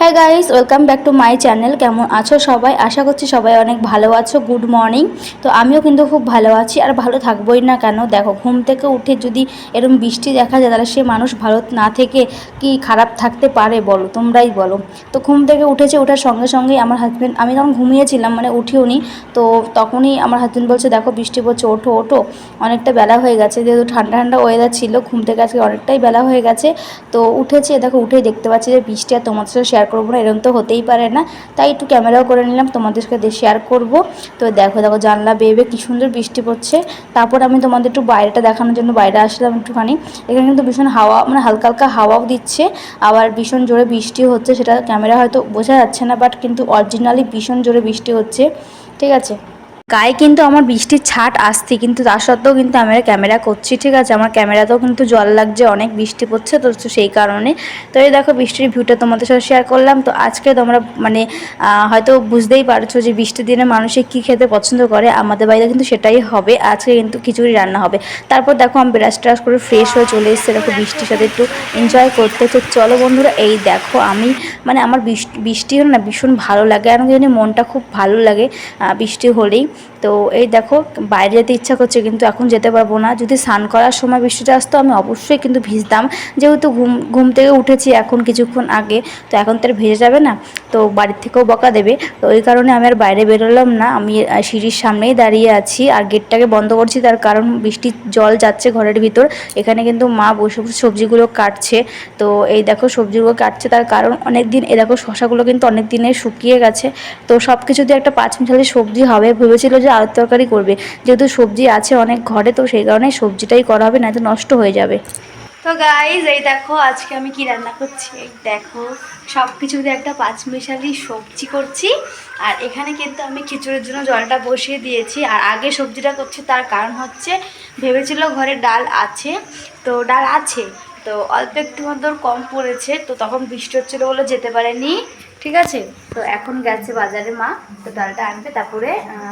হ্যাঁ guys welcome back to my channel কেমন আছো সবাই? আশা করছি সবাই অনেক ভালো আছো। গুড মর্নিং তো আমিও কিন্তু খুব ভালো আছি আর ভালো থাকবোই না কেন? দেখো, ঘুম থেকে উঠে যদি এরকম বৃষ্টি দেখা যায়, তাহলে সে মানুষ ভালো না থেকে কি খারাপ থাকতে পারে বলো? তোমরাই বলো। তো ঘুম থেকে উঠেছে, ওঠার সঙ্গে সঙ্গেই আমার হাজব্যান্ড আমি তখন ঘুমিয়েছিলাম মানে উঠিও নি তো তখনই আমার হাজব্যান্ড বলছে, দেখো, বৃষ্টি পড়ছে, ওঠো ওঠো। অনেকটা বেলা হয়ে গেছে, যেহেতু ঠান্ডা ঠান্ডা ওয়েদার ছিল, ঘুম থেকে আজকে অনেকটাই বেলা হয়ে গেছে। তো উঠেছে, দেখো, উঠেই দেখতে পাচ্ছি যে বৃষ্টি আর তোমার সাথে শেয়ার করব না, এরকম তো হতেই পারে না। তাই একটু ক্যামেরাও করে নিলাম তোমাদের সাথে শেয়ার করব। তো দেখো দেখো, জানলা বেয়ে কি সুন্দর বৃষ্টি পড়ছে। তারপর আমি তোমাদের একটু বাইরেটা দেখানোর জন্য বাইরে আসলাম একটুখানি। এখানে কিন্তু ভীষণ হাওয়া মানে হালকা হালকা হাওয়াও দিচ্ছে। আবার ভীষণ জোরে বৃষ্টি হচ্ছে, সেটা ক্যামেরা হয়তো বোঝা যাচ্ছে না বাট কিন্তু অরিজিনালি ভীষণ জোরে বৃষ্টি হচ্ছে। ঠিক আছে? গায়ে কিন্তু আমার বৃষ্টির ছাট আসছে, কিন্তু তা সত্ত্বেও কিন্তু আমি ক্যামেরা করছি, ঠিক আছে? আমার ক্যামেরাতেও কিন্তু জল লাগছে, অনেক বৃষ্টি পড়ছে, তো সেই কারণে। তো এই দেখো, বৃষ্টির ভিউটা তোমাদের সাথে শেয়ার করলাম। তো আজকে তোমরা মানে হয়তো বুঝতেই পারছ যে বৃষ্টির দিনে মানুষে কী খেতে পছন্দ করে। আমাদের বাড়িতে কিন্তু সেটাই হবে। আজকে কিন্তু খিচুড়ি রান্না হবে। তারপর দেখো, আমি ব্রাশ ট্রাশ করে ফ্রেশ হয়ে চলে এসেছি। দেখো, বৃষ্টির সাথে একটু এনজয় করতে তো চলো বন্ধুরা, এই দেখো, আমি মানে আমার বৃষ্টি হলে না ভীষণ ভালো লাগে। আমার জানি মনটা খুব ভালো লাগে বৃষ্টি হলেই। তো এই দেখো, বাইরে যেতে ইচ্ছা করছে কিন্তু এখন যেতে পারব না। যদি স্নান করার সময় বৃষ্টিটা আসতো, আমি অবশ্যই কিন্তু ভিজতাম। যেহেতু ঘুম ঘুম থেকে উঠেছি এখন কিছুক্ষণ আগে, তো এখন তো ভেজে যাবে না, তো বাড়ির থেকেও বকা দেবে। তো ওই কারণে আমি আর বাইরে বেরোলাম না। আমি সিঁড়ির সামনেই দাঁড়িয়ে আছি আর গেটটাকে বন্ধ করছি, তার কারণ বৃষ্টির জল যাচ্ছে ঘরের ভিতর। এখানে কিন্তু মা বসে বসে সবজিগুলো কাটছে। তো এই দেখো, সবজিগুলো কাটছে, তার কারণ অনেক দিন এ দেখো শশাগুলো কিন্তু অনেক দিনে শুকিয়ে গেছে। তো সব কিছু দিয়ে একটা পাঁচ মিশালি সবজি হবে ভেবেছিল যে আলুর তরকারি করবে। যেহেতু সবজি আছে অনেক ঘরে, তো সেই কারণে সবজিটাই করা হবে না তো নষ্ট হয়ে যাবে। তো গাইজ এই দেখো, আজকে আমি কি রান্না করছি? দেখো সব কিছু দিয়ে একটা পাঁচমিশালি সবজি করছি, আর এখানে কিন্তু আমি খিচুড়ির জন্য জলটা বসিয়ে দিয়েছি, আর আগে সবজিটা করছি, তার কারণ হচ্ছে ভেবেছিল ঘরে ডাল আছে। তো ডাল আছে তো অল্প একটু মতো কম পড়েছে, তো তখন বৃষ্টি হচ্ছিল বলে যেতে পারেনি, ঠিক আছে? তো এখন গেছে বাজারে মা, তো ডালটা আনবে, তারপরে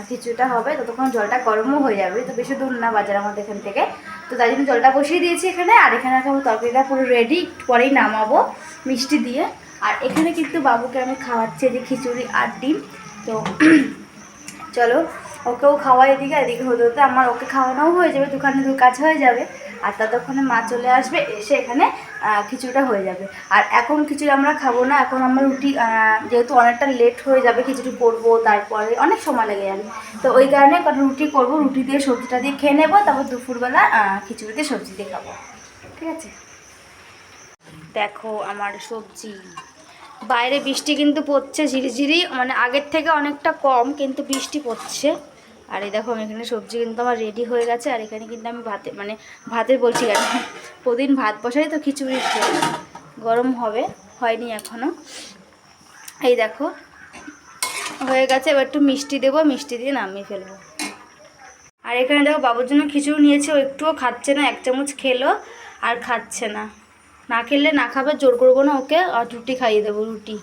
খিচুড়িটা হবে, ততক্ষণ জলটা গরমও হয়ে যাবে, তো বেশি দূর না বাজার আমাদের এখান থেকে। তো তাই জন্য জলটা বসিয়ে দিয়েছি এখানে, আর এখানে এখন তরকারিটা পুরো রেডি পরেই নামাবো মিষ্টি দিয়ে। আর এখানে কিন্তু বাবুকে আমি খাওয়াচ্ছি যে খিচুড়ি আর ডিম, তো চলো, ওকেও খাওয়াই এদিকে এদিকে হতে হতে আমার ওকে খাওয়ানোও হয়ে যাবে দোকানে দু কাজ হয়ে যাবে। আর ততক্ষণে মা চলে আসবে, এসে এখানে খিচুড়িটা হয়ে যাবে। আর এখন খিচুড়ি আমরা খাব না, এখন আমরা রুটি যেহেতু অনেকটা লেট হয়ে যাবে খিচুড়ি করব, তারপরে অনেক সময় লেগে যাবে। তো ওই কারণে কটা রুটি করব, রুটি দিয়ে সবজিটা দিয়ে খেয়ে নেব, তারপর দুপুরবেলা খিচুড়ি দিয়ে সবজি দিয়ে খাব। ঠিক আছে? দেখো আমার সবজি। বাইরে বৃষ্টি কিন্তু পড়ছে ঝিরিঝিরি মানে আগের থেকে অনেকটা কম, কিন্তু বৃষ্টি পড়ছে। আর এই দেখো, আমি এখানে সবজি কিন্তু আমার রেডি হয়ে গেছে, আর এখানে কিন্তু আমি ভাতে মানে ভাতের বলছি কেন? প্রতিদিন ভাত বসাই তো খিচুড়ি গরম হবে, হয়নি এখনও এই দেখো, হয়ে গেছে, এবার একটু মিষ্টি দেবো, মিষ্টি দিয়ে নামিয়ে ফেলব। আর এখানে দেখো, বাবুর জন্য খিচুড়ি নিয়েছে, ও একটুও খাচ্ছে না, এক চামচ খেলো, আর খাচ্ছে না। না খেলে না খাবে, জোর করব না ওকে, আর রুটি খাইয়ে দেবো, রুটি।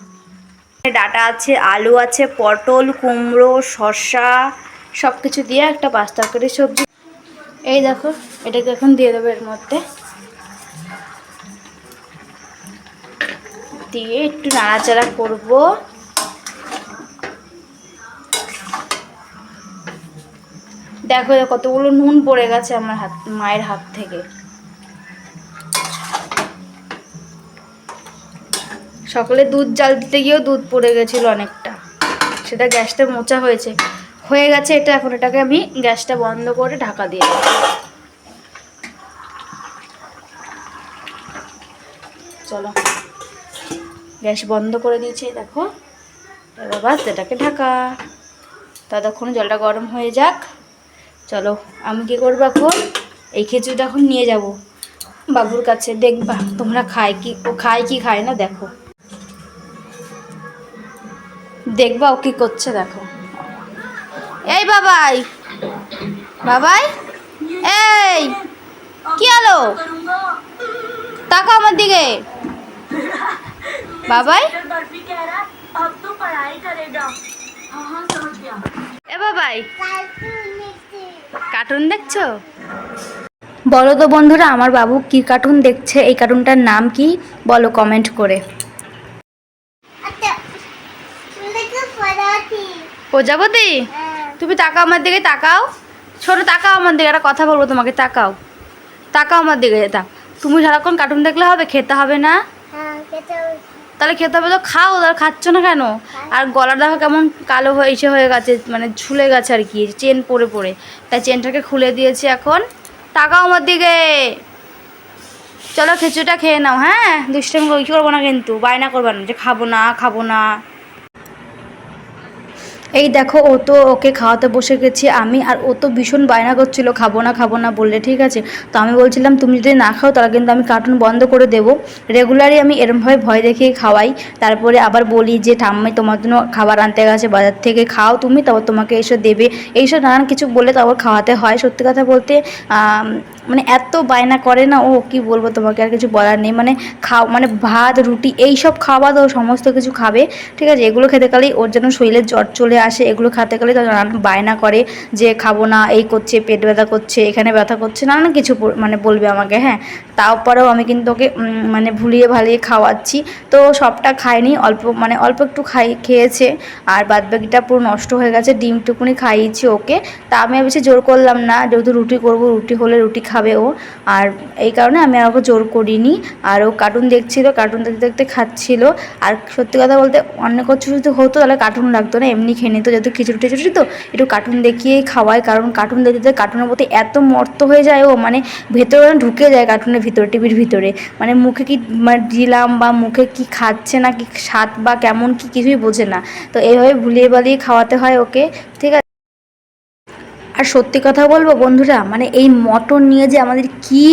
ডাটা আছে, আলু আছে, পটল, কুমড়ো, শসা সব কিছু দিয়ে একটা পাস্তা করে সবজি। এই দেখো, এটাকে এখন দিয়ে দেবো এর মধ্যে। দিয়ে একটু নাড়াচাড়া করব। দেখো দেখো, কতগুলো নুন পড়ে গেছে আমার হাত, মায়ের হাত থেকে। সকালে দুধ জাল দিতে গিয়েও দুধ পড়ে গেছিল অনেকটা। সেটা গ্যাসটা মোচা হয়েছে। হয়ে গেছে এটা, এখন এটাকে আমি গ্যাসটা বন্ধ করে ঢাকা দিয়ে দেবো। চলো। গ্যাস বন্ধ করে দিয়েছি, দেখো। এবার বাস এটাকে ঢাকা। ততক্ষণ জলটা গরম হয়ে যাক। চলো, আমি কি করব এখন? এই খিচুড়িটা এখন নিয়ে যাব। বাবুর কাছে দেখবা, তোমরা খায় কি, ও খায় কি খায় না, দেখো। দেখবা ও কি করছে, দেখো। এই বাবাই। বাবাই? এই কি আলো তাকো আমার দিকে। বাবাই? এ বাবাই কার্টুন দেখছ? বলো তো বন্ধুরা আমার বাবু কি কার্টুন দেখছে? এই কার্টুনটার নাম কি? বলো কমেন্ট করে। প্রজাপতি? তুমি তাকাও আমার দিকে তাকাও। ছোট তাকাও আমার দিকে একটা কথা বলব তোমাকে তাকাও। তাকাও আমার দিকে তা তুমি সারাক্ষণ কার্টুন দেখলে হবে খেতে হবে না? হ্যাঁ তাহলে খেতে হবে তো খাও তাহলে খাচ্ছ না কেন? আর গলার দেখো কেমন কালো হয়েছে হয়ে গেছে মানে ঝুলে গেছে আর কি চেন পরে পরে তাই চেনটাকে খুলে দিয়েছি এখন। তাকাও আমার দিকে। চলো খিচুড়িটা খেয়ে নাও হ্যাঁ? দুষ্টামি ওই করব না কিন্তু? বায়না করবে না যে খাব না খাব না। এই দেখো, ও তো ওকে খাওয়াতে বসে গেছি আমি, আর ও তো ভীষণ বায়না করছিল, খাব না খাব না বললে, ঠিক আছে। তো আমি বলছিলাম, তুমি যদি না খাও, তাহলে কিন্তু আমি কার্টুন বন্ধ করে দেবো। রেগুলারই আমি এরমভাবে ভয় দেখিয়ে খাওয়াই। তারপরে আবার বলি যে ঠাম্মাই তোমার জন্য খাবার আনতে গেছে, বাজার থেকে খাও তুমি, তারপর তোমাকে এসে দেবে। এইসব নানান কিছু বলে তারপর খাওয়াতে হয়। সত্যি কথা বলতে মানে এত বায়না করে না ও, কি বলব তোমাকে, আর কিছু বলার নেই। মানে খাও মানে ভাত, রুটি এই সব খাওয়া দাওয়া সমস্ত কিছু খাবে। ঠিক আছে, এগুলো খেতে গেলেই ওর যেন শরীরে জ্বর চলে আসে, এগুলো খেতে গেলে নানান বায়না করে যে খাব না, এই করছে, পেট ব্যথা করছে, এখানে ব্যথা করছে, নানান কিছু মানে বলবে আমাকে হ্যাঁ। তারপরেও আমি কিন্তু ওকে মানে ভুলিয়ে ভালিয়ে খাওয়াচ্ছি। তো সবটা খায়নি, অল্প মানে অল্প একটু খাই, খেয়েছে, আর বাদ বাকিটা পুরো নষ্ট হয়ে গেছে ডিমটুকুনি খাইয়েছি ওকে। তা আমি বেশি জোর করলাম না, যেহেতু রুটি করব, রুটি হলে রুটি খাবে ও। আর এই কারণে আমি আর ওকে জোর করিনি, আর ও কার্টুন দেখছিল কার্টুন দেখতে দেখতে খাচ্ছিল। আর সত্যি কথা বলতে অন্য কিছু যদি হতো, তাহলে কার্টুন লাগতো না, এমনি খেয়ে নিত যেহেতু খিচুড়ি টিচুড়ি তো, একটু কার্টুন দেখিয়েই খাওয়াই, কারণ কার্টুন দেখতে কার্টুনের প্রতি এত মর্ত হয়ে যায় ও মানে ভেতরে ঢুকে যায় কার্টুনের ভিতরে টিভির ভিতরে। মানে মুখে কি মানে দিলাম বা মুখে কি খাচ্ছে না, কি স্বাদ বা কেমন, কি কিছুই বোঝে না। তো এইভাবে ভুলিয়ে বালিয়ে খাওয়াতে হয় ওকে, ঠিক আছে? আর সত্যি কথা বলব বন্ধুরা মানে এই মটন নিয়ে যে আমাদের কি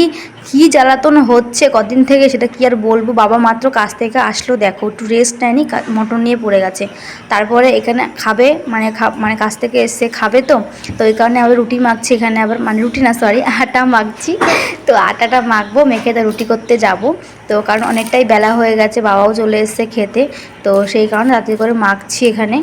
কি জ্বালাতন হচ্ছে, কদিন থেকে সেটা কি আর বলব? বাবা মাত্র কাছ থেকে আসলো, দেখো, একটু রেস্ট নেয়নি মটন নিয়ে পড়ে গেছে। তারপরে এখানে খাবে মানে মানে কাছ থেকে এসে খাবে তো তো এই কারণে আবার রুটি মাখছি এখানে আবার মানে রুটি না সরি আটা মাখছি। তো আটাটা মাখবো, মেখে তা রুটি করতে যাব। তো কারণ অনেকটাই বেলা হয়ে গেছে, বাবাও চলে এসছে খেতে, তো সেই কারণে রাত্রি করে মাখছি এখানে।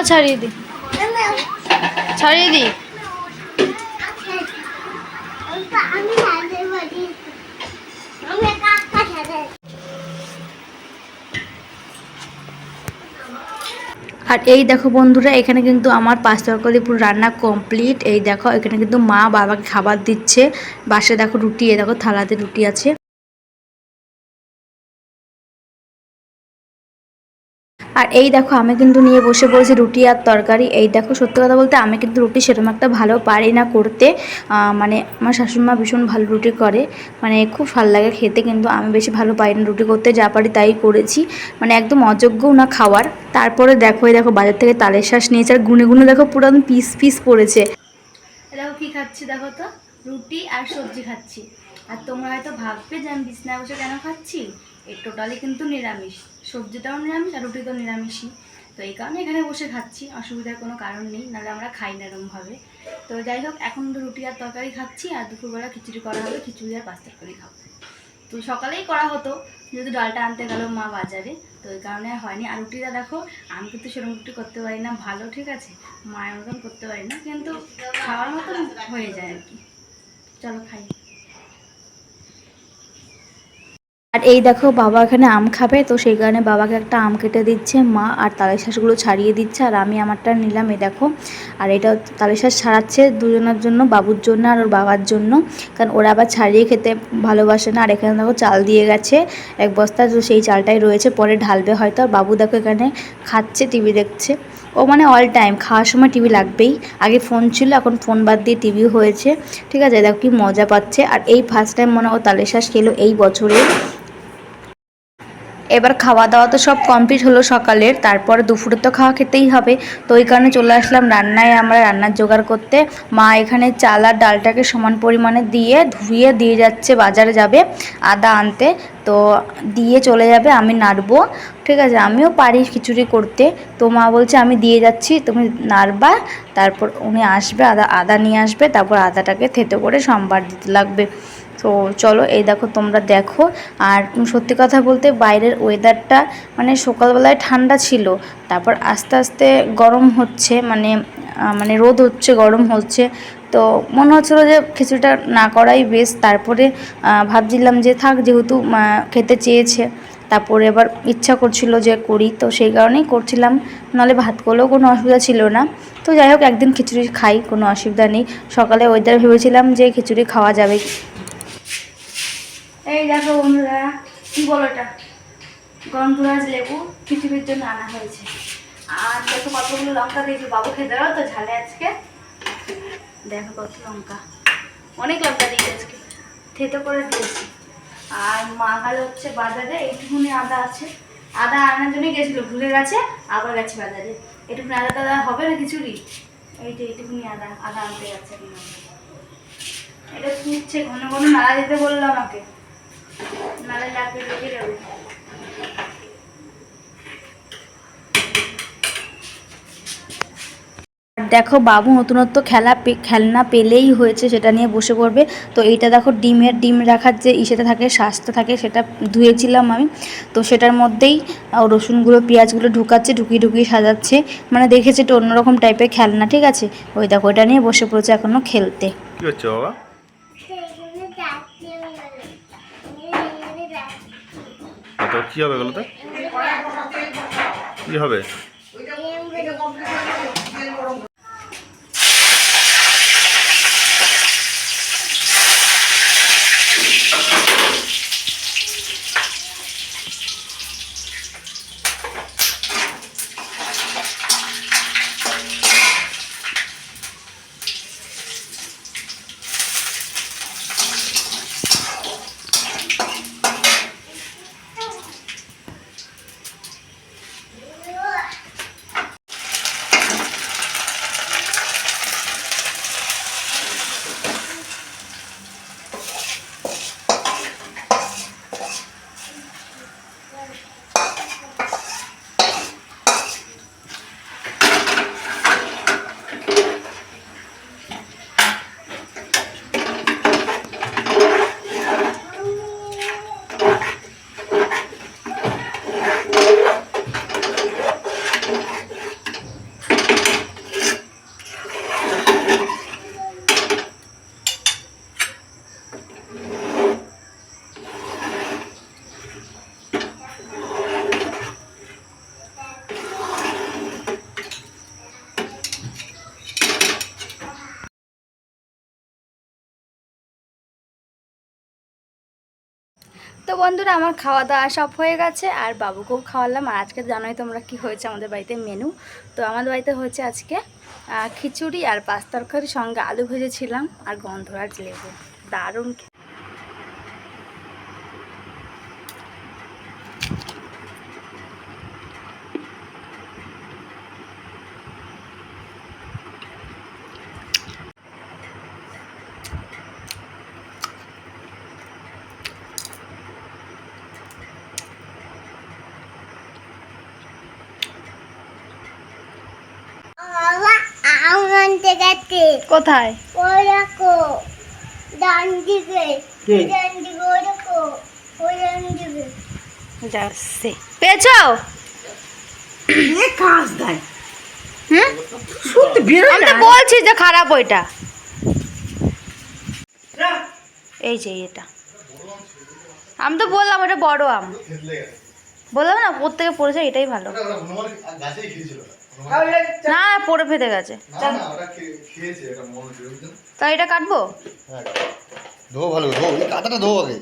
দাও, ছাড়িয়ে দিই ছাড়িয়ে সাথে আর এই দেখো বন্ধুরা, এখানে কিন্তু আমার পাঁচ তরকারি পুরো রান্না কমপ্লিট এই দেখো, এখানে কিন্তু মা বাবাকে খাবার দিচ্ছে। বাসে দেখো রুটি এ দেখো থালাতে রুটি আছে। আর এই দেখো, আমি কিন্তু নিয়ে বসে পড়েছি রুটি আর তরকারি। এই দেখো, সত্যি কথা বলতে আমি কিন্তু রুটি সেরকম একটা ভালো পারি না করতে। মানে আমার শাশুড়িমা ভীষণ ভালো রুটি করে। মানে খুব ভালো লাগে খেতে, কিন্তু আমি বেশি ভালো পারি না রুটি করতে, যা পারি তাই করেছি। মানে একদম অযোগ্যও না খাওয়ার। তারপরে দেখো, এই দেখো, বাজার থেকে তালের শ্বাস নিয়েছে, আর গুনে গুনে দেখো, পুরো পিস পিস পড়েছে। দেখো, কি খাচ্ছি দেখো তো? রুটি আর সবজি খাচ্ছি। আর তোমরা হয়তো ভাববে যে আমি বিছনায় বসে কেন খাচ্ছি? এই টোটালি কিন্তু নিরামিষ। সবজিটাও নিরামিষ আর রুটি তো নিরামিষই। তো এই কারণে এখানে বসে খাচ্ছি, অসুবিধার কোনো কারণ নেই, নাহলে আমরা খাই না এরকমভাবে। তো যাই হোক, এখন তো রুটি আর তরকারি খাচ্ছি আর দুপুরবেলা খিচুড়ি করা হবে, খিচুড়ি আর পাঁচ তরকারি খাব। তো সকালেই করা হতো, যেহেতু ডালটা আনতে গেল মা বাজারে, তো এই কারণে হয়নি। আর রুটিটা দেখো, আমি কিন্তু সেরকম রুটি করতে পারি না, ভালো, ঠিক আছে? মায়ের মতন করতে পারি না, কিন্তু খাওয়ার মতন হয়ে যায় আর কি। চলো খাই। আর এই দেখো বাবা এখানে আম খাবে, তো সেই কারণে বাবাকে একটা আম কেটে দিচ্ছে, মা আর তালের শাঁসগুলো ছাড়িয়ে দিচ্ছে, আর আমি আমারটা নিলাম, এই দেখো। আর এটা তালের শাঁস ছাড়াচ্ছে দুজনের জন্য, বাবুর জন্য আর ওর বাবার জন্য, কারণ ওরা আবার ছাড়িয়ে খেতে ভালোবাসে না, আর এখানে দেখো চাল দিয়ে গেছে এক বস্তা সেই চালটাই রয়েছে, পরে ঢালবে হয়তো, আর বাবু দেখো এখানে খাচ্ছে, টিভি দেখছে। ও মানে অল টাইম খাওয়ার সময় টিভি লাগবেই। আগে ফোন ছিল, এখন ফোন বাদ দিয়ে টিভি হয়েছে। ঠিক আছে, দেখো কি মজা পাচ্ছে। আর এই ফার্স্ট টাইম মনে ও তালের শ্বাস খেলো এই বছরে এবার খাওয়া দাওয়া তো সব কমপ্লিট হলো সকালের, তারপরে দুপুরে তো খাওয়া খেতেই হবে। তো ওই কারণে চলে আসলাম রান্নায় আমরা রান্নার জোগাড় করতে। মা এখানে চাল আর ডালটাকে সমান পরিমাণে দিয়ে ধুয়ে দিয়ে যাচ্ছে, বাজারে যাবে আদা আনতে। তো দিয়ে চলে যাবে, আমি নাড়বো। ঠিক আছে, আমিও পারি খিচুড়ি করতে। তো মা বলছে, আমি দিয়ে যাচ্ছি, তুমি নাড়বা। তারপর উনি আসবে, আদা আদা নিয়ে আসবে, তারপর আদাটাকে থেতো করে সম্বার দিতে লাগবে। তো চলো, এই দেখো তোমরা দেখো। আর সত্যি কথা বলতে বাইরের ওয়েদারটা মানে সকালবেলায় ঠান্ডা ছিল, তারপর আস্তে আস্তে গরম হচ্ছে মানে মানে রোদ হচ্ছে, গরম হচ্ছে। তো মনে হচ্ছিল যে খিচুড়িটা না করাই বেশ তারপরে ভাবছিলাম যে থাক, যেহেতু খেতে চেয়েছে, তারপরে এবার ইচ্ছা করছিল যে করি, তো সেই কারণেই করছিলাম। নাহলে ভাত করলেও কোনো অসুবিধা ছিল না। তো যাই হোক, একদিন খিচুড়ি খাই, কোনো অসুবিধা নেই। সকালে ওয়েদার ভেবেছিলাম যে খিচুড়ি খাওয়া যাবে। এই দেখো বন্ধুরা, কি বলো এটা? গন্ধরাজ লেবু পৃথিবীর জন্য আনা হয়েছে। আর দেখো কতগুলো লঙ্কা দিয়েছি, বাবু খেতে দেবো তো ঝালে আজকে। দেখো কত লঙ্কা, অনেক লঙ্কা দিয়েছি আজকে। থেতো করে দিয়েছি। আর মা গেল হচ্ছে বাজারে এইটুকুনি আদা আছে। আদা আনার জন্যই গেছিল, ভুলে গেছে, আবার গেছে বাজারে এটুকুনি আদা টাদা হবে না খিচুড়ি? এইটা এইটুকুনি আদা আদা আনতে যাচ্ছে। এটা ফুটছে ঘন ঘন নাড়া দিতে বলল আমাকে। আর দেখো বাবু নতুনত্ব খেলা খেলনা পেলেই হয়েছে, সেটা নিয়ে বসে পড়বে। তো এইটা দেখো ডিমের ডিম রাখার যে ইসেটা থাকে শ্বাসটা থাকে, সেটা ধুয়েছিলাম আমি। তো সেটার মধ্যেই রসুনগুলো, পেঁয়াজগুলো ঢুকাচ্ছে, ঢুকিয়ে ঢুকিয়ে সাজাচ্ছে। মানে দেখেছে এটা অন্যরকম টাইপের খেলনা, ঠিক আছে? ওই দেখো, এটা নিয়ে বসে পড়েছে এখনও খেলতে। কি হচ্ছে বাবা? যাচ্ছি। কী হবে বলো তো কি হবে আমি বলে, তো বন্ধুরা, আমার খাওয়া দাওয়া সব হয়ে গেছে আর বাবুকেও খাওয়ালাম। আর আজকে জানোই তোমরা কি হয়েছে আমাদের বাড়িতে মেনু। তো আমাদের বাড়িতে হয়েছে আজকে খিচুড়ি আর পাঁচ তরকারির সঙ্গে আলু ভেজেছিলাম আর গন্ধরাজ লেবু। দারুণ খে- বাবা, আম আনতে গেছে কোথায়? ওই দেখো ডান দিকে ডান দিকে ওই দেখো ওই ডান দিকে যাচ্ছে। পেয়েছ? কাজ দেয়? হুম? শুনতে বেরোয় আমি তো বলছি যে খারাপ ওইটা। এই যে এটা। আমি তো বললাম ওটা বড় আম। বললাম না প্রত্যেকে পড়েছে এটাই ভালো। না পড়ে ফেটে গেছে। তাই এটা কাটবো? হ্যাঁ, ধো ভালো ধো কাটাটা ধো আগে।